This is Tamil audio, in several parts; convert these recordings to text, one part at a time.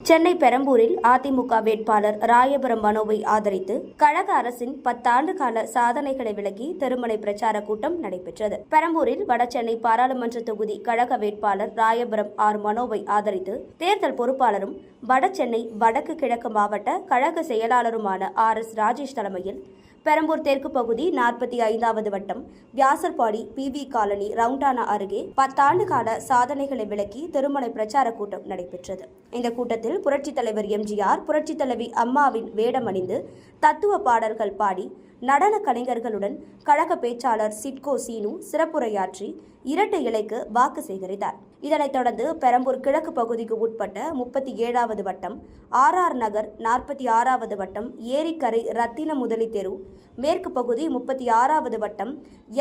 சென்னை பெரம்பூரில் அதிமுக வேட்பாளர் ராயபுரம் மனோவை ஆதரித்து கழக அரசின் பத்தாண்டு கால சாதனைகளை விளக்கி திருமலை பிரச்சார கூட்டம் நடைபெற்றது. பெரம்பூரில் வடசென்னை பாராளுமன்ற தொகுதி கழக வேட்பாளர் ராயபுரம் ஆர் மனோவை ஆதரித்து தேர்தல் பொறுப்பாளரும் வடசென்னை வடக்கு கிழக்கு மாவட்ட கழக செயலாளருமான ஆர் எஸ் ராஜேஷ் தலைமையில் பெரம்பூர் தெற்கு பகுதி நாற்பத்தி ஐந்தாவது வட்டம். வியாசர்பாடி பிவி காலனி ரவுண்டானா அருகே பத்தாண்டு கால சாதனைகளை விளக்கி திருமலை பிரச்சார கூட்டம் நடைபெற்றது. இந்த கூட்டத்தில் புரட்சித் தலைவர் எம்ஜிஆர் புரட்சித் தலைவி அம்மாவின் வேடமணிந்து தத்துவ பாடல்கள் பாடி நடன கலைஞர்களுடன் கழக பேச்சாளர் சிட்கோ சீனு சிறப்புரையாற்றி இரட்டை இலைக்கு வாக்கு சேகரித்தார். இதனைத் தொடர்ந்து பெரம்பூர் கிழக்கு பகுதிக்கு உட்பட்ட முப்பத்தி ஏழாவது வட்டம் ஆர்ஆர் நகர் நாற்பத்தி ஆறாவது வட்டம் ஏரிக்கரை ரத்தின முதலி தெரு மேற்கு பகுதி முப்பத்தி ஆறாவது வட்டம்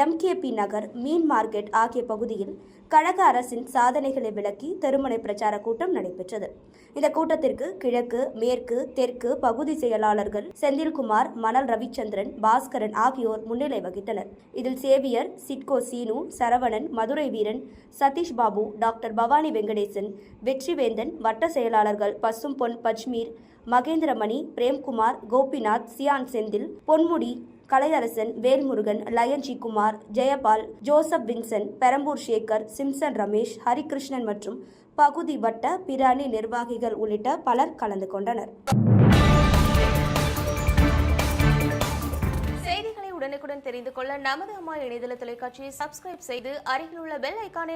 எம்கேபி நகர் மீன் மார்க்கெட் ஆகிய பகுதியில் கழக அரசின் சாதனைகளை விளக்கி தெருமனை பிரச்சார கூட்டம் நடைபெற்றது. இந்த கூட்டத்திற்கு கிழக்கு மேற்கு தெற்கு பகுதி செயலாளர்கள் செந்தில்குமார் மணல் ரவிச்சந்திரன் பாஸ்கரன் ஆகியோர் முன்னிலை வகித்தனர். இதில் சேவியர் சிட்கோ சீனு சரவணன் மதுரை வீரன் சதீஷ் பாபு டாக்டர் பவானி வெங்கடேசன் வெற்றிவேந்தன் வட்ட செயலாளர்கள் Pasum Pon Bajmeer Mahendramani Premkumar Gopinath cyan Senthil Ponmudi Kalaiyarasan Velmurugan லயன்ஜி Kumar Jayapal Joseph Vinson Perambur Sekar Simson Ramesh Harikrishnan மற்றும் பகுதி வட்ட பிராணி நிர்வாகிகள் உள்ளிட்ட பலர் கலந்து கொண்டனர். செய்திகளை உடனுக்குடன் தெரிந்து கொள்ள நமது அம்மா இணையதள தொலைக்காட்சியை சப்ஸ்கிரைப் செய்து அருகில் உள்ள பெல் ஐக்கானை